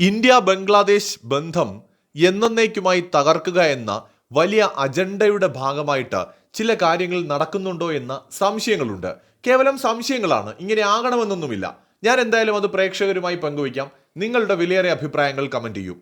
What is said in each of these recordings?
India Bangladesh ബന്ധം എന്നേക്കുമായി തകർക്കുക എന്ന വലിയ അജണ്ടയുടെ ഭാഗമായിട്ട് ചില കാര്യങ്ങൾ നടക്കുന്നുണ്ടോ എന്ന സംശയങ്ങളുണ്ട്. കേവലം സംശയങ്ങളാണ്. ഇങ്ങനെ ആകണമെന്നൊന്നുമില്ല. ഞാൻ എന്തായാലും അത് പ്രേക്ഷകരുമായി പങ്കുവയ്ക്കാം. നിങ്ങളുടെ വിലയേറെ അഭിപ്രായങ്ങൾ കമന്റ് ചെയ്യൂ.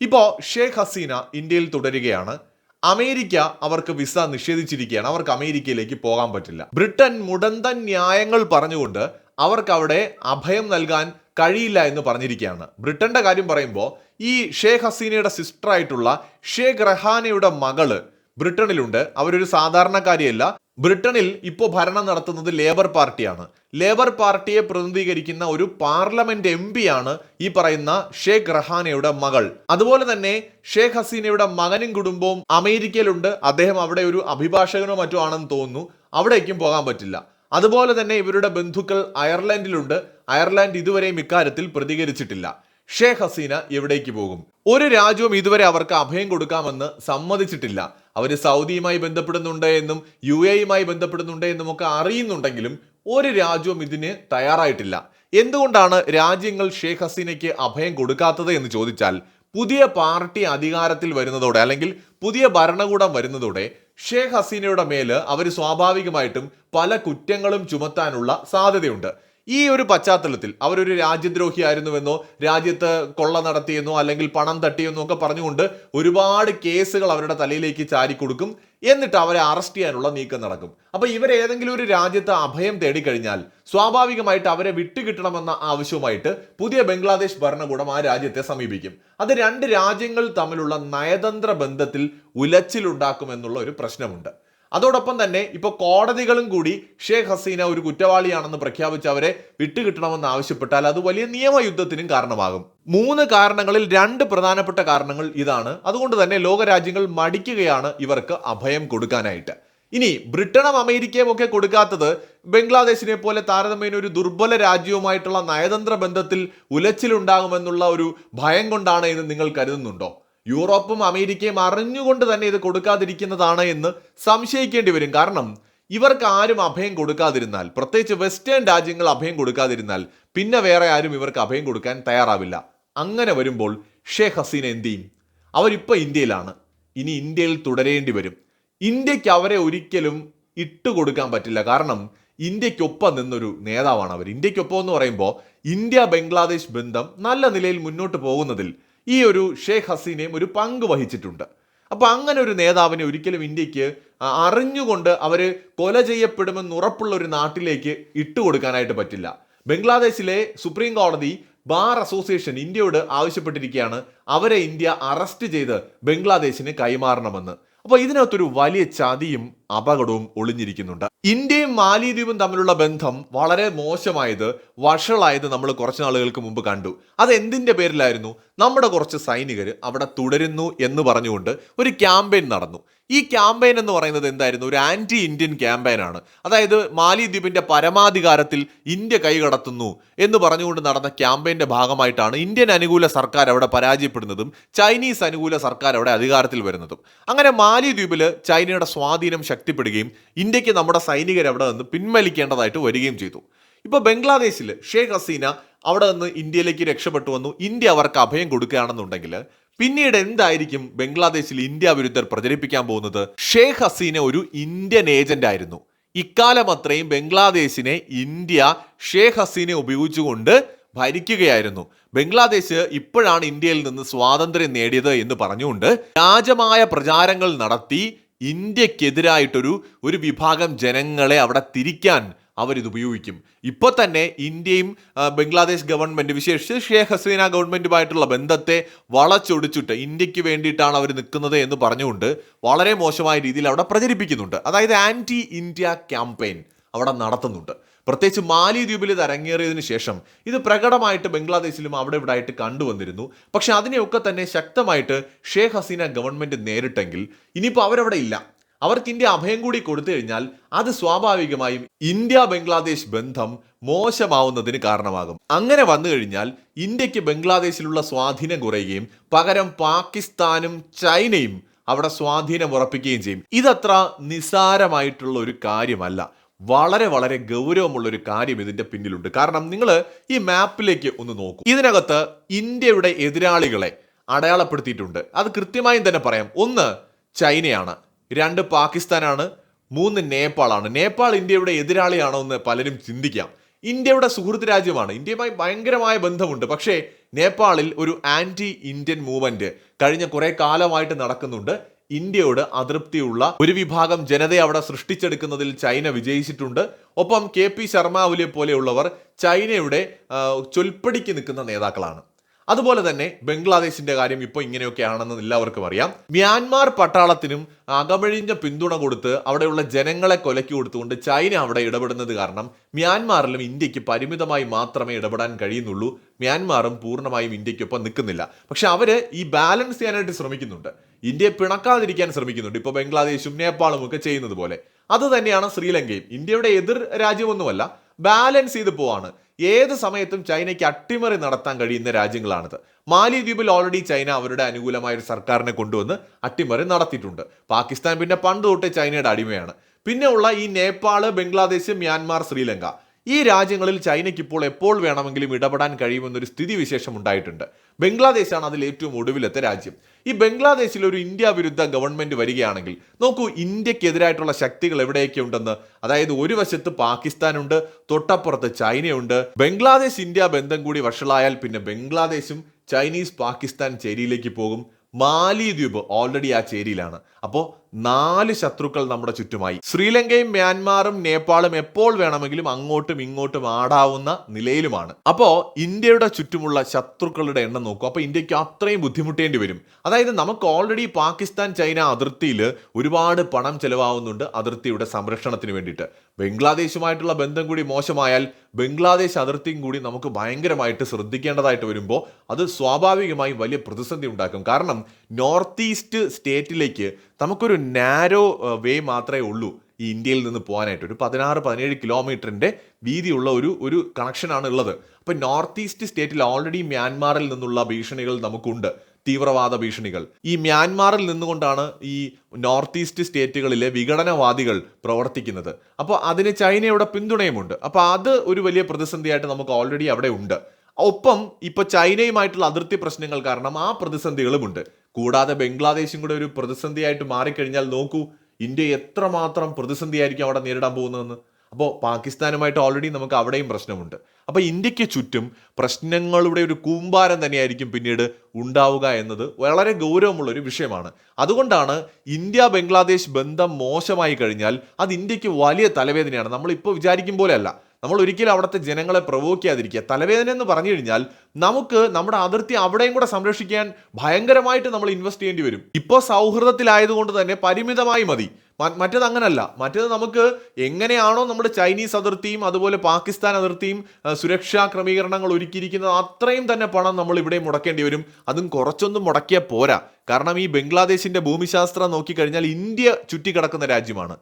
ഇപ്പോൾ ഷേഖ് ഹസീന ഇന്ത്യയിൽ തുടരുകയാണ്. അമേരിക്ക അവർക്ക് വിസ നിഷേധിച്ചിരിക്കുകയാണ്. അവർക്ക് അമേരിക്കയിലേക്ക് പോകാൻ പറ്റില്ല. ബ്രിട്ടൻ മുടന്തൻ ന്യായങ്ങൾ പറഞ്ഞുകൊണ്ട് അവർക്ക് അവിടെ അഭയം നൽകാൻ കഴിയില്ല എന്ന് പറഞ്ഞിരിക്കുകയാണ്. ബ്രിട്ടന്റെ കാര്യം പറയുമ്പോൾ ഈ ഷേഖ് ഹസീനയുടെ സിസ്റ്റർ ആയിട്ടുള്ള ഷേഖ് റഹാനയുടെ മകൾ ബ്രിട്ടനിലുണ്ട്. അവരൊരു സാധാരണക്കാരിയല്ല. ബ്രിട്ടനിൽ ഇപ്പോൾ ഭരണം നടത്തുന്നത് ലേബർ പാർട്ടിയാണ്. ലേബർ പാർട്ടിയെ പ്രതിനിധീകരിക്കുന്ന ഒരു പാർലമെന്റ് എം ആണ് ഈ പറയുന്ന ഷേഖ് റഹാനയുടെ മകൾ. അതുപോലെ തന്നെ ഷേഖ് ഹസീനയുടെ മകനും കുടുംബവും അമേരിക്കയിലുണ്ട്. അദ്ദേഹം അവിടെ ഒരു അഭിഭാഷകനോ മറ്റോ ആണെന്ന് തോന്നുന്നു. അവിടേക്കും പോകാൻ പറ്റില്ല. അതുപോലെ തന്നെ ഇവരുടെ ബന്ധുക്കൾ അയർലൻഡിലുണ്ട്. അയർലൻഡ് ഇതുവരെയും ഇക്കാര്യത്തിൽ പ്രതികരിച്ചിട്ടില്ല. ഷേഖ് ഹസീന എവിടേക്ക് പോകും? ഒരു രാജ്യവും ഇതുവരെ അവർക്ക് അഭയം കൊടുക്കാമെന്ന് സമ്മതിച്ചിട്ടില്ല. അവർ സൗദിയുമായി ബന്ധപ്പെടുന്നുണ്ട് എന്നും യു എയുമായി ബന്ധപ്പെടുന്നുണ്ട് എന്നും ഒക്കെ അറിയുന്നുണ്ടെങ്കിലും ഒരു രാജ്യവും ഇതിന് തയ്യാറായിട്ടില്ല. എന്തുകൊണ്ടാണ് രാജ്യങ്ങൾ ഷേഖ് ഹസീനയ്ക്ക് അഭയം കൊടുക്കാത്തത് എന്ന് ചോദിച്ചാൽ പുതിയ പാർട്ടി അധികാരത്തിൽ വരുന്നതോടെ അല്ലെങ്കിൽ പുതിയ ഭരണകൂടം വരുന്നതോടെ ഷേഖ് ഹസീനയുടെ മേൽ അവർ സ്വാഭാവികമായിട്ടും പല കുറ്റങ്ങളും ചുമത്താനുള്ള സാധ്യതയുണ്ട്. ഈ ഒരു പശ്ചാത്തലത്തിൽ അവരൊരു രാജ്യദ്രോഹിയായിരുന്നുവെന്നോ രാജ്യത്ത് കൊള്ള നടത്തിയെന്നോ അല്ലെങ്കിൽ പണം തട്ടിയെന്നോ ഒക്കെ പറഞ്ഞുകൊണ്ട് ഒരുപാട് കേസുകൾ അവരുടെ തലയിലേക്ക് ചാരി കൊടുക്കും എന്നിട്ട് അവരെ അറസ്റ്റ് ചെയ്യാനുള്ള നീക്കം നടക്കും. അപ്പൊ ഇവരേതെങ്കിലും ഒരു രാജ്യത്ത് അഭയം തേടിക്കഴിഞ്ഞാൽ സ്വാഭാവികമായിട്ട് അവരെ വിട്ടുകിട്ടണമെന്ന ആവശ്യവുമായിട്ട് പുതിയ ബംഗ്ലാദേശ് ഭരണകൂടം ആ രാജ്യത്തെ സമീപിക്കും. അത് രണ്ട് രാജ്യങ്ങൾ തമ്മിലുള്ള നയതന്ത്ര ബന്ധത്തിൽ ഉലച്ചിലുണ്ടാക്കുമെന്നുള്ള ഒരു പ്രശ്നമുണ്ട്. അതോടൊപ്പം തന്നെ ഇപ്പോൾ കോടതികളും കൂടി ഷേഖ് ഹസീന ഒരു കുറ്റവാളിയാണെന്ന് പ്രഖ്യാപിച്ച് അവരെ വിട്ടുകിട്ടണമെന്ന് ആവശ്യപ്പെട്ടാൽ അത് വലിയ നിയമയുദ്ധത്തിനും കാരണമാകും. മൂന്ന് കാരണങ്ങളിൽ രണ്ട് പ്രധാനപ്പെട്ട കാരണങ്ങൾ ഇതാണ്. അതുകൊണ്ട് തന്നെ ലോകരാജ്യങ്ങൾ മടിക്കുകയാണ് ഇവർക്ക് അഭയം കൊടുക്കാനായിട്ട്. ഇനി ബ്രിട്ടനും അമേരിക്കയും ഒക്കെ കൊടുക്കാത്തത് ബംഗ്ലാദേശിനെ പോലെ താരതമ്യേന ഒരു ദുർബല രാജ്യവുമായിട്ടുള്ള നയതന്ത്ര ബന്ധത്തിൽ ഉലച്ചിലുണ്ടാകുമെന്നുള്ള ഒരു ഭയം കൊണ്ടാണ് എന്ന് നിങ്ങൾ കരുതുന്നുണ്ടോ? യൂറോപ്പും അമേരിക്കയും അറിഞ്ഞുകൊണ്ട് തന്നെ ഇത് കൊടുക്കാതിരിക്കുന്നതാണ് എന്ന് സംശയിക്കേണ്ടി വരും. കാരണം ഇവർക്ക് ആരും അഭയം കൊടുക്കാതിരുന്നാൽ പ്രത്യേകിച്ച് വെസ്റ്റേൺ രാജ്യങ്ങൾ അഭയം കൊടുക്കാതിരുന്നാൽ പിന്നെ വേറെ ആരും ഇവർക്ക് അഭയം കൊടുക്കാൻ തയ്യാറാവില്ല. അങ്ങനെ വരുമ്പോൾ ഷേഖ് ഹസീന എന്ത് ചെയ്യും? അവരിപ്പോൾ ഇന്ത്യയിലാണ്. ഇനി ഇന്ത്യയിൽ തുടരേണ്ടി വരും. ഇന്ത്യയ്ക്ക് അവരെ ഒരിക്കലും ഇട്ടുകൊടുക്കാൻ പറ്റില്ല. കാരണം ഇന്ത്യക്കൊപ്പം നിന്നൊരു നേതാവാണ് അവർ. ഇന്ത്യക്കൊപ്പം എന്ന് പറയുമ്പോൾ ഇന്ത്യ ബംഗ്ലാദേശ് ബന്ധം നല്ല നിലയിൽ മുന്നോട്ട് പോകുന്നതിൽ ഈ ഒരു ഷെയ്ഖ് ഹസീനയും ഒരു പങ്ക് വഹിച്ചിട്ടുണ്ട്. അപ്പോൾ അങ്ങനെ ഒരു നേതാവിനെ ഒരിക്കലും ഇന്ത്യയ്ക്ക് അറിഞ്ഞുകൊണ്ട് അവർ കൊല ചെയ്യപ്പെടുമെന്ന് ഉറപ്പുള്ള ഒരു നാട്ടിലേക്ക് ഇട്ടുകൊടുക്കാനായിട്ട് പറ്റില്ല. ബംഗ്ലാദേശിലെ സുപ്രീം കോടതി ബാർ അസോസിയേഷൻ ഇന്ത്യയോട് ആവശ്യപ്പെട്ടിരിക്കുകയാണ് അവരെ ഇന്ത്യ അറസ്റ്റ് ചെയ്ത് ബംഗ്ലാദേശിന് കൈമാറണമെന്ന്. അപ്പോൾ ഇതിനകത്തൊരു വലിയ ചതിയും അപകടവും ഒളിഞ്ഞിരിക്കുന്നുണ്ട്. ഇന്ത്യയും മാലിദ്വീപും തമ്മിലുള്ള ബന്ധം വളരെ മോശമായത് വഷളായത് നമ്മൾ കുറച്ച് നാളുകൾക്ക് മുമ്പ് കണ്ടു. അത് എന്തിന്റെ പേരിലായിരുന്നു? നമ്മുടെ കുറച്ച് സൈനികർ അവിടെ തുടരുന്നു എന്ന് പറഞ്ഞുകൊണ്ട് ഒരു ക്യാമ്പയിൻ നടന്നു. ഈ ക്യാമ്പയിൻ എന്ന് പറയുന്നത് എന്തായിരുന്നു? ഒരു ആന്റി ഇന്ത്യൻ ക്യാമ്പയിൻ ആണ്. അതായത് മാലിദ്വീപിന്റെ പരമാധികാരത്തിൽ ഇന്ത്യ കൈകടത്തുന്നു എന്ന് പറഞ്ഞുകൊണ്ട് നടന്ന ക്യാമ്പയിന്റെ ഭാഗമായിട്ടാണ് ഇന്ത്യൻ അനുകൂല സർക്കാർ അവിടെ പരാജയപ്പെടുന്നതും ചൈനീസ് അനുകൂല സർക്കാർ അവിടെ അധികാരത്തിൽ വരുന്നതും. അങ്ങനെ മാലിദ്വീപിൽ ചൈനയുടെ സ്വാധീനം ശക്തിപ്പെടുകയും ഇന്ത്യയ്ക്ക് നമ്മുടെ സൈനികർ അവിടെ നിന്ന് പിൻവലിക്കേണ്ടതായിട്ട് വരികയും ചെയ്തു. ഇപ്പോൾ ബംഗ്ലാദേശിൽ ഷേഖ് ഹസീന അവിടെ നിന്ന് ഇന്ത്യയിലേക്ക് രക്ഷപ്പെട്ടു വന്നു. ഇന്ത്യ അവർക്ക് അഭയം കൊടുക്കുകയാണെന്നുണ്ടെങ്കിൽ പിന്നീട് എന്തായിരിക്കും ബംഗ്ലാദേശിൽ ഇന്ത്യ വിരുദ്ധർ പ്രചരിപ്പിക്കാൻ പോകുന്നത്? ഷേഖ് ഹസീന ഒരു ഇന്ത്യൻ ഏജന്റ് ആയിരുന്നു. ഇക്കാലം അത്രയും ബംഗ്ലാദേശിനെ ഇന്ത്യ ഷേഖ് ഹസീനെ ഉപയോഗിച്ചുകൊണ്ട് ഭരിക്കുകയായിരുന്നു. ബംഗ്ലാദേശ് ഇപ്പോഴാണ് ഇന്ത്യയിൽ നിന്ന് സ്വാതന്ത്ര്യം നേടിയത് എന്ന് പറഞ്ഞുകൊണ്ട് വ്യാജമായ പ്രചാരങ്ങൾ നടത്തി ഇന്ത്യക്കെതിരായിട്ടൊരു ഒരു വിഭാഗം ജനങ്ങളെ അവിടെ തിരിക്കാൻ അവരിത് ഉപയോഗിക്കും. ഇപ്പോൾ തന്നെ ഇന്ത്യയും ബംഗ്ലാദേശ് ഗവൺമെന്റ് വിശേഷിച്ച് ഷേഖ് ഹസീന ഗവൺമെന്റുമായിട്ടുള്ള ബന്ധത്തെ വളച്ചൊടിച്ചിട്ട് ഇന്ത്യയ്ക്ക് വേണ്ടിയിട്ടാണ് അവർ നിൽക്കുന്നത് എന്ന് പറഞ്ഞുകൊണ്ട് വളരെ മോശമായ രീതിയിൽ അവിടെ പ്രചരിപ്പിക്കുന്നുണ്ട്. അതായത് ആന്റി ഇന്ത്യ ക്യാമ്പയിൻ അവിടെ നടത്തുന്നുണ്ട്. പ്രത്യേകിച്ച് മാലിദ്വീപിൽ ഇത് അരങ്ങേറിയതിനു ശേഷം ഇത് പ്രകടമായിട്ട് ബംഗ്ലാദേശിലും അവിടെ ഇവിടെ ആയിട്ട് കണ്ടുവന്നിരുന്നു. പക്ഷെ അതിനെയൊക്കെ തന്നെ ശക്തമായിട്ട് ഷേഖ് ഹസീന ഗവൺമെന്റ് നേരിട്ടെങ്കിൽ ഇനിയിപ്പോൾ അവരവിടെ ഇല്ല. അവർക്ക് ഇന്ത്യ അഭയം കൂടി കൊടുത്തു കഴിഞ്ഞാൽ അത് സ്വാഭാവികമായും ഇന്ത്യ ബംഗ്ലാദേശ് ബന്ധം മോശമാവുന്നതിന് കാരണമാകും. അങ്ങനെ വന്നു കഴിഞ്ഞാൽ ഇന്ത്യയ്ക്ക് ബംഗ്ലാദേശിലുള്ള സ്വാധീനം കുറയുകയും പകരം പാകിസ്ഥാനും ചൈനയും അവിടെ സ്വാധീനം ഉറപ്പിക്കുകയും ചെയ്യും. ഇതത്ര നിസാരമായിട്ടുള്ള ഒരു കാര്യമല്ല. വളരെ വളരെ ഗൗരവമുള്ള ഒരു കാര്യം ഇതിന്റെ പിന്നിലുണ്ട്. കാരണം നിങ്ങൾ ഈ മാപ്പിലേക്ക് ഒന്ന് നോക്കൂ. ഇതിനകത്ത് ഇന്ത്യയുടെ എതിരാളികളെ അടയാളപ്പെടുത്തിയിട്ടുണ്ട്. അത് കൃത്യമായും തന്നെ പറയാം. ഒന്ന് ചൈനയാണ്. രണ്ട് പാകിസ്ഥാനാണ് മൂന്ന് നേപ്പാളാണ്. നേപ്പാൾ ഇന്ത്യയുടെ എതിരാളിയാണോ എന്ന് പലരും ചിന്തിക്കാം. ഇന്ത്യയുടെ സുഹൃത്ത് രാജ്യമാണ്. ഇന്ത്യയുമായി ഭയങ്കരമായ ബന്ധമുണ്ട്. പക്ഷേ നേപ്പാളിൽ ഒരു ആന്റി ഇന്ത്യൻ മൂവ്മെന്റ് കഴിഞ്ഞ കുറെ കാലമായിട്ട് നടക്കുന്നുണ്ട്. ഇന്ത്യയോട് അതൃപ്തിയുള്ള ഒരു വിഭാഗം ജനതയെ അവിടെ സൃഷ്ടിച്ചെടുക്കുന്നതിൽ ചൈന വിജയിച്ചിട്ടുണ്ട്. ഒപ്പം കെ പി ശർമ്മ ഒലിയെ പോലെയുള്ളവർ ചൈനയുടെ ചൊൽപ്പടിക്ക് നിൽക്കുന്ന നേതാക്കളാണ്. അതുപോലെ തന്നെ ബംഗ്ലാദേശിന്റെ കാര്യം ഇപ്പോൾ ഇങ്ങനെയൊക്കെയാണെന്ന് എല്ലാവർക്കും അറിയാം. മ്യാൻമാർ പട്ടാളത്തിനും അകമഴിഞ്ഞ പിന്തുണ കൊടുത്ത് അവിടെയുള്ള ജനങ്ങളെ കൊലക്കി കൊടുത്തുകൊണ്ട് ചൈന അവിടെ ഇടപെടുന്നത് കാരണം മ്യാൻമാറിലും ഇന്ത്യയ്ക്ക് പരിമിതമായി മാത്രമേ ഇടപെടാൻ കഴിയുന്നുള്ളൂ. മ്യാൻമാറും പൂർണമായും ഇന്ത്യക്കൊപ്പം നിൽക്കുന്നില്ല. പക്ഷെ അവർ ഈ ബാലൻസ് ചെയ്യാനായിട്ട് ശ്രമിക്കുന്നുണ്ട്. ഇന്ത്യയെ പിണക്കാതിരിക്കാൻ ശ്രമിക്കുന്നുണ്ട്. ഇപ്പോൾ ബംഗ്ലാദേശും നേപ്പാളും ഒക്കെ ചെയ്യുന്നത് പോലെ. അത് തന്നെയാണ് ശ്രീലങ്കയും. ഇന്ത്യയുടെ എതിർ രാജ്യമൊന്നുമല്ല. ബാലൻസ് ചെയ്ത് പോവാണ്. ഏത് സമയത്തും ചൈനയ്ക്ക് അട്ടിമറി നടത്താൻ കഴിയുന്ന രാജ്യങ്ങളാണിത്. മാലിദ്വീപിൽ ഓൾറെഡി ചൈന അവരുടെ അനുകൂലമായ ഒരു സർക്കാരിനെ കൊണ്ടുവന്ന് അട്ടിമറി നടത്തിയിട്ടുണ്ട്. പാകിസ്ഥാൻ പിന്നെ പണ്ട് തൊട്ടേ ചൈനയുടെ അടിമയാണ്. പിന്നെ ഉള്ള ഈ നേപ്പാൾ ബംഗ്ലാദേശ് മ്യാൻമാർ ശ്രീലങ്ക. ഈ രാജ്യങ്ങളിൽ ചൈനയ്ക്ക് ഇപ്പോൾ എപ്പോൾ വേണമെങ്കിലും ഇടപെടാൻ കഴിയുമെന്നൊരു സ്ഥിതിവിശേഷം ഉണ്ടായിട്ടുണ്ട്. ബംഗ്ലാദേശാണ് അതിൽ ഏറ്റവും ഒടുവിലത്തെ രാജ്യം. ഈ ബംഗ്ലാദേശിൽ ഒരു ഇന്ത്യ വിരുദ്ധ ഗവൺമെന്റ് വരികയാണെങ്കിൽ നോക്കൂ ഇന്ത്യക്കെതിരായിട്ടുള്ള ശക്തികൾ എവിടെയൊക്കെ ഉണ്ടെന്ന് അതായത് ഒരു വശത്ത് പാകിസ്ഥാനുണ്ട് തൊട്ടപ്പുറത്ത് ചൈനയുണ്ട്. ബംഗ്ലാദേശ് ഇന്ത്യ ബന്ധം കൂടി വഷളായാൽ പിന്നെ ബംഗ്ലാദേശും ചൈനീസ് പാകിസ്ഥാൻ ചേരിയിലേക്ക് പോകും. മാലിദ്വീപ് ഓൾറെഡി ആ ചേരിയിലാണ്. അപ്പോൾ നാല് ശത്രുക്കൾ നമ്മുടെ ചുറ്റുമായി. ശ്രീലങ്കയും മ്യാൻമാറും നേപ്പാളും എപ്പോൾ വേണമെങ്കിലും അങ്ങോട്ടും ഇങ്ങോട്ടും ആടാവുന്ന നിലയിലുമാണ്. അപ്പോൾ ഇന്ത്യയുടെ ചുറ്റുമുള്ള ശത്രുക്കളുടെ എണ്ണം നോക്കും. അപ്പോൾ ഇന്ത്യയ്ക്ക് അത്രയും ബുദ്ധിമുട്ടേണ്ടി വരും. അതായത് നമുക്ക് ഓൾറെഡി പാകിസ്ഥാൻ ചൈന അതിർത്തിയിൽ ഒരുപാട് പണം ചെലവാകുന്നുണ്ട് അതിർത്തിയുടെ സംരക്ഷണത്തിന് വേണ്ടിയിട്ട്. ബംഗ്ലാദേശുമായിട്ടുള്ള ബന്ധം കൂടി മോശമായാൽ ബംഗ്ലാദേശ് അതിർത്തിയും കൂടി നമുക്ക് ഭയങ്കരമായിട്ട് ശ്രദ്ധിക്കേണ്ടതായിട്ട് വരുമ്പോൾ അത് സ്വാഭാവികമായും വലിയ പ്രതിസന്ധി ഉണ്ടാക്കും. കാരണം നോർത്ത് ഈസ്റ്റ് സ്റ്റേറ്റിലേക്ക് നമുക്കൊരു നാരോ വേ മാത്രമേ ഉള്ളൂ ഈ ഇന്ത്യയിൽ നിന്ന് പോകാനായിട്ട്. ഒരു പതിനാറ് പതിനേഴ് കിലോമീറ്ററിന്റെ വീതിയുള്ള ഒരു ഒരു കണക്ഷനാണ് ഉള്ളത്. അപ്പോൾ നോർത്ത് ഈസ്റ്റ് സ്റ്റേറ്റിൽ ഓൾറെഡി മ്യാൻമാറിൽ നിന്നുള്ള ഭീഷണികൾ നമുക്കുണ്ട്. തീവ്രവാദ ഭീഷണികൾ. ഈ മ്യാൻമാറിൽ നിന്നുകൊണ്ടാണ് ഈ നോർത്ത് ഈസ്റ്റ് സ്റ്റേറ്റുകളിലെ വിഘടനവാദികൾ പ്രവർത്തിക്കുന്നത്. അപ്പോൾ അതിന് ചൈനയുടെ പിന്തുണയുമുണ്ട്. അപ്പോൾ അത് ഒരു വലിയ പ്രതിസന്ധിയായിട്ട് നമുക്ക് ഓൾറെഡി അവിടെ ഉണ്ട്. ഒപ്പം ഇപ്പോൾ ചൈനയുമായിട്ടുള്ള അതിർത്തി പ്രശ്നങ്ങൾ കാരണം ആ പ്രതിസന്ധികളുമുണ്ട്. കൂടാതെ ബംഗ്ലാദേശും കൂടെ ഒരു പ്രതിസന്ധിയായിട്ട് മാറിക്കഴിഞ്ഞാൽ നോക്കൂ ഇന്ത്യ എത്രമാത്രം പ്രതിസന്ധിയായിരിക്കും അവിടെ നേരിടാൻ പോകുന്നതെന്ന്. അപ്പോൾ പാകിസ്ഥാനുമായിട്ട് ഓൾറെഡി നമുക്ക് അവിടെയും പ്രശ്നമുണ്ട്. അപ്പോൾ ഇന്ത്യയ്ക്ക് ചുറ്റും പ്രശ്നങ്ങളുടെ ഒരു കൂമ്പാരം തന്നെയായിരിക്കും പിന്നീട് ഉണ്ടാവുക എന്നത് വളരെ ഗൗരവമുള്ള ഒരു വിഷയമാണ്. അതുകൊണ്ടാണ് ഇന്ത്യ ബംഗ്ലാദേശ് ബന്ധം മോശമായി കഴിഞ്ഞാൽ അത് ഇന്ത്യയ്ക്ക് വലിയ തലവേദനയാണ്. നമ്മളിപ്പോൾ പോലെ അല്ല നമ്മൾ ഒരിക്കലും അവിടുത്തെ ജനങ്ങളെ പ്രവോക്ക് ചെയ്യാതിരിക്കുക. തലവേദന എന്ന് പറഞ്ഞു കഴിഞ്ഞാൽ നമുക്ക് നമ്മുടെ അതിർത്തി അവിടെയും കൂടെ സംരക്ഷിക്കാൻ ഭയങ്കരമായിട്ട് നമ്മൾ ഇൻവെസ്റ്റ് ചെയ്യേണ്ടി വരും. ഇപ്പോൾ സൗഹൃദത്തിലായതുകൊണ്ട് തന്നെ പരിമിതമായി മതി. മറ്റേത് അങ്ങനല്ല. മറ്റേത് നമുക്ക് എങ്ങനെയാണോ നമ്മുടെ ചൈനീസ് അതിർത്തിയും അതുപോലെ പാകിസ്ഥാൻ അതിർത്തിയും സുരക്ഷാ ക്രമീകരണങ്ങൾ ഒരുക്കിയിരിക്കുന്നത് അത്രയും തന്നെ പണം നമ്മൾ ഇവിടെ മുടക്കേണ്ടി വരും. അതും കുറച്ചൊന്നും മുടക്കിയാൽ പോരാ. കാരണം ഈ ബംഗ്ലാദേശിന്റെ ഭൂമിശാസ്ത്രം നോക്കിക്കഴിഞ്ഞാൽ ഇന്ത്യ ചുറ്റിക്കിടക്കുന്ന രാജ്യമാണ്.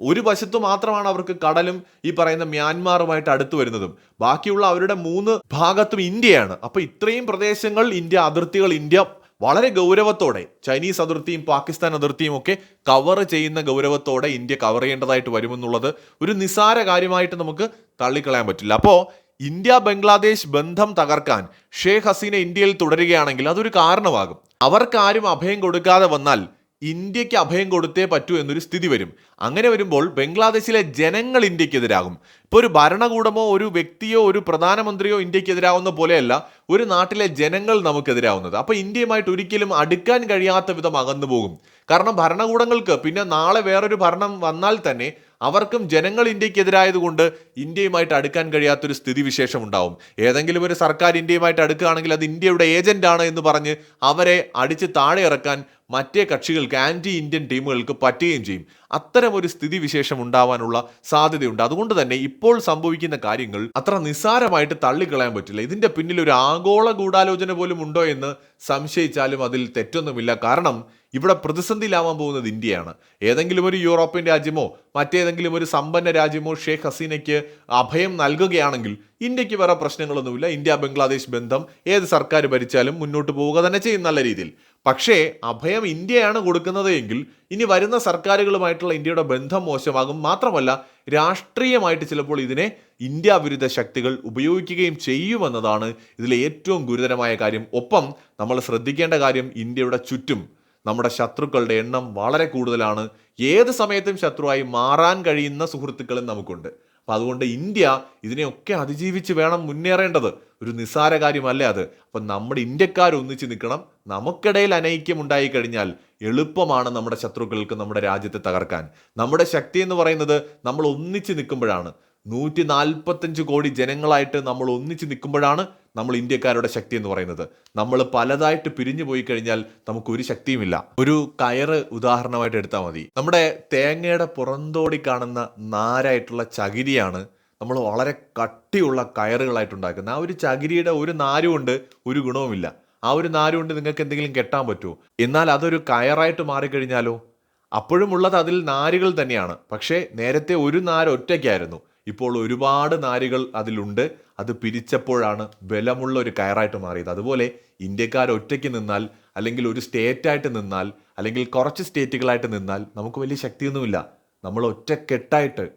ഒരു വശത്ത് മാത്രമാണ് അവർക്ക് കടലും ഈ പറയുന്ന മ്യാൻമാറുമായിട്ട് അടുത്തു വരുന്നതും. ബാക്കിയുള്ള അവരുടെ മൂന്ന് ഭാഗത്തും ഇന്ത്യയാണ്. അപ്പൊ ഇത്രയും പ്രദേശങ്ങൾ ഇന്ത്യ അതിർത്തികൾ ഇന്ത്യ വളരെ ഗൗരവത്തോടെ ചൈനീസ് അതിർത്തിയും പാകിസ്ഥാൻ അതിർത്തിയും ഒക്കെ കവർ ചെയ്യുന്ന ഗൗരവത്തോടെ ഇന്ത്യ കവർ ചെയ്യേണ്ടതായിട്ട് വരുമെന്നുള്ളത് ഒരു നിസാര കാര്യമായിട്ട് നമുക്ക് തള്ളിക്കളയാൻ പറ്റില്ല. അപ്പോൾ ഇന്ത്യ ബംഗ്ലാദേശ് ബന്ധം തകർക്കാൻ ഷേഖ് ഹസീന ഇന്ത്യയിൽ തുടരുകയാണെങ്കിൽ അതൊരു കാരണമാകും. അവർക്കാരും അഭയം കൊടുക്കാതെ വന്നാൽ ഇന്ത്യയ്ക്ക് അഭയം കൊടുത്തേ പറ്റൂ എന്നൊരു സ്ഥിതി വരും. അങ്ങനെ വരുമ്പോൾ ബംഗ്ലാദേശിലെ ജനങ്ങൾ ഇന്ത്യക്കെതിരാകും. ഇപ്പോൾ ഒരു ഭരണകൂടമോ ഒരു വ്യക്തിയോ ഒരു പ്രധാനമന്ത്രിയോ ഇന്ത്യക്കെതിരാവുന്ന പോലെയല്ല ഒരു നാട്ടിലെ ജനങ്ങൾ നമുക്കെതിരാവുന്നത്. അപ്പോൾ ഇന്ത്യയുമായിട്ട് ഒരിക്കലും അടുക്കാൻ കഴിയാത്ത വിധം അകന്നു പോകും. കാരണം ഭരണകൂടങ്ങൾക്ക് പിന്നെ നാളെ വേറൊരു ഭരണം വന്നാൽ തന്നെ അവർക്കും ജനങ്ങൾ ഇന്ത്യക്കെതിരായതുകൊണ്ട് ഇന്ത്യയുമായിട്ട് അടുക്കാൻ കഴിയാത്തൊരു സ്ഥിതിവിശേഷം ഉണ്ടാവും. ഏതെങ്കിലും ഒരു സർക്കാർ ഇന്ത്യയുമായിട്ട് അടുക്കുകയാണെങ്കിൽ അത് ഇന്ത്യയുടെ ഏജന്റാണ് എന്ന് പറഞ്ഞ് അവരെ അടിച്ച് താഴെ ഇറക്കാൻ മറ്റേ കക്ഷികൾക്ക് ആന്റി ഇന്ത്യൻ ടീമുകൾക്ക് പറ്റുകയും ചെയ്യും. അത്തരം ഒരു സ്ഥിതിവിശേഷം ഉണ്ടാവാനുള്ള സാധ്യതയുണ്ട്. അതുകൊണ്ട് തന്നെ ഇപ്പോൾ സംഭവിക്കുന്ന കാര്യങ്ങൾ അത്ര നിസ്സാരമായിട്ട് തള്ളിക്കളയാൻ പറ്റില്ല. ഇതിന്റെ പിന്നിൽ ഒരു ആഗോള ഗൂഢാലോചന പോലും ഉണ്ടോ എന്ന് സംശയിച്ചാലും അതിൽ തെറ്റൊന്നുമില്ല. കാരണം ഇവിടെ പ്രതിസന്ധിയിലാവാൻ പോകുന്നത് ഇന്ത്യയാണ്. ഏതെങ്കിലും ഒരു യൂറോപ്യൻ രാജ്യമോ മറ്റേതെങ്കിലും ഒരു സമ്പന്ന രാജ്യമോ ഷെയ്ഖ് ഹസീനയ്ക്ക് അഭയം നൽകുകയാണെങ്കിൽ ഇന്ത്യയ്ക്ക് വേറെ പ്രശ്നങ്ങളൊന്നുമില്ല. ഇന്ത്യ ബംഗ്ലാദേശ് ബന്ധം ഏത് സർക്കാർ ഭരിച്ചാലും മുന്നോട്ട് പോവുക തന്നെ ചെയ്യും നല്ല രീതിയിൽ. പക്ഷേ അഭയം ഇന്ത്യയാണ് കൊടുക്കുന്നത് എങ്കിൽ ഇനി വരുന്ന സർക്കാരുകളുമായിട്ടുള്ള ഇന്ത്യയുടെ ബന്ധം മോശമാകും മാത്രമല്ല രാഷ്ട്രീയമായിട്ട് ചിലപ്പോൾ ഇതിനെ ഇന്ത്യ വിരുദ്ധ ശക്തികൾ ഉപയോഗിക്കുകയും ചെയ്യുമെന്നതാണ് ഇതിലെ ഏറ്റവും ഗുരുതരമായ കാര്യം. ഒപ്പം നമ്മൾ ശ്രദ്ധിക്കേണ്ട കാര്യം ഇന്ത്യയുടെ ചുറ്റും നമ്മുടെ ശത്രുക്കളുടെ എണ്ണം വളരെ കൂടുതലാണ്. ഏത് സമയത്തും ശത്രുവായി മാറാൻ കഴിയുന്ന സുഹൃത്തുക്കളും നമുക്കുണ്ട്. അപ്പം അതുകൊണ്ട് ഇന്ത്യ ഇതിനെയൊക്കെ അതിജീവിച്ച് വേണം മുന്നേറേണ്ടത്. ഒരു നിസ്സാര കാര്യമല്ല അത്? അപ്പം നമ്മുടെ ഇന്ത്യക്കാർ ഒന്നിച്ച് നിൽക്കണം. നമുക്കിടയിൽ അനൈക്യം ഉണ്ടായി കഴിഞ്ഞാൽ എളുപ്പമാണ് നമ്മുടെ ശത്രുക്കൾക്ക് നമ്മുടെ രാജ്യത്തെ തകർക്കാൻ. നമ്മുടെ ശക്തി എന്ന് പറയുന്നത് നമ്മൾ ഒന്നിച്ച് നിൽക്കുമ്പോഴാണ്. നൂറ്റി നാൽപ്പത്തഞ്ച് കോടി ജനങ്ങളായിട്ട് നമ്മൾ ഒന്നിച്ച് നിൽക്കുമ്പോഴാണ് നമ്മൾ ഇന്ത്യക്കാരുടെ ശക്തി എന്ന് പറയുന്നത്. നമ്മൾ പലതായിട്ട് പിരിഞ്ഞു പോയി കഴിഞ്ഞാൽ നമുക്ക് ഒരു ശക്തിയുമില്ല. ഒരു കയറ് ഉദാഹരണമായിട്ട് എടുത്താൽ മതി. നമ്മുടെ തേങ്ങയുടെ പുറന്തോടി കാണുന്ന നാരായിട്ടുള്ള ചകിരിയാണ് നമ്മൾ വളരെ കട്ടിയുള്ള കയറുകളായിട്ട് ഉണ്ടാക്കുന്നത്. ആ ഒരു ചകിരിയുടെ ഒരു നാരുമുണ്ട് ഒരു ഗുണവുമില്ല. ആ ഒരു നാരുകൊണ്ട് നിങ്ങൾക്ക് എന്തെങ്കിലും കെട്ടാൻ പറ്റുമോ? എന്നാൽ അതൊരു കയറായിട്ട് മാറിക്കഴിഞ്ഞാലോ? അപ്പോഴും ഉള്ളത് അതിൽ നാരുകൾ തന്നെയാണ്. പക്ഷേ നേരത്തെ ഒരു നാര് ഒറ്റയ്ക്കായിരുന്നു. ഇപ്പോൾ ഒരുപാട് നാരുകൾ അതിലുണ്ട്. അത് പിരിച്ചപ്പോഴാണ് ബലമുള്ള ഒരു കയറായിട്ട് മാറിയത്. അതുപോലെ ഇന്ത്യക്കാർ ഒറ്റയ്ക്ക് നിന്നാൽ അല്ലെങ്കിൽ ഒരു സ്റ്റേറ്റായിട്ട് നിന്നാൽ അല്ലെങ്കിൽ കുറച്ച് സ്റ്റേറ്റുകളായിട്ട് നിന്നാൽ നമുക്ക് വലിയ ശക്തിയൊന്നുമില്ല. നമ്മൾ ഒറ്റക്കെട്ടായിട്ട്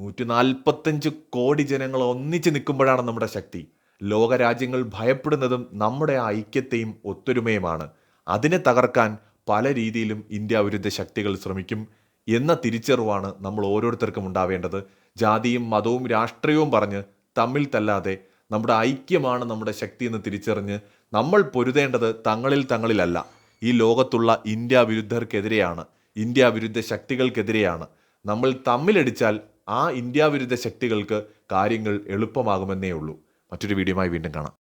നൂറ്റി നാൽപ്പത്തഞ്ച് കോടി ജനങ്ങൾ ഒന്നിച്ച് നിൽക്കുമ്പോഴാണ് നമ്മുടെ ശക്തി. ലോകരാജ്യങ്ങൾ ഭയപ്പെടുന്നതും നമ്മുടെ ഐക്യത്തെയും ഒത്തൊരുമയുമാണ്. അതിനെ തകർക്കാൻ പല രീതിയിലും ഇന്ത്യ വിരുദ്ധ ശക്തികൾ ശ്രമിക്കും എന്ന തിരിച്ചറിവാണ് നമ്മൾ ഓരോരുത്തർക്കും ഉണ്ടാവേണ്ടത്. ജാതിയും മതവും രാഷ്ട്രീയവും പറഞ്ഞ് തമ്മിൽ തല്ലാതെ നമ്മുടെ ഐക്യമാണ് നമ്മുടെ ശക്തി എന്ന് തിരിച്ചറിഞ്ഞ് നമ്മൾ പൊരുതേണ്ടത് തങ്ങളിൽ തങ്ങളിലല്ല. ഈ ലോകത്തുള്ള ഇന്ത്യ വിരുദ്ധർക്കെതിരെയാണ് ഇന്ത്യ വിരുദ്ധ ശക്തികൾക്കെതിരെയാണ്. നമ്മൾ തമ്മിലടിച്ചാൽ ആ ഇന്ത്യ വിരുദ്ധ ശക്തികൾക്ക് കാര്യങ്ങൾ എളുപ്പമാകുമെന്നേ ഉള്ളൂ. മറ്റൊരു വീഡിയോയുമായി വീണ്ടും കാണാം.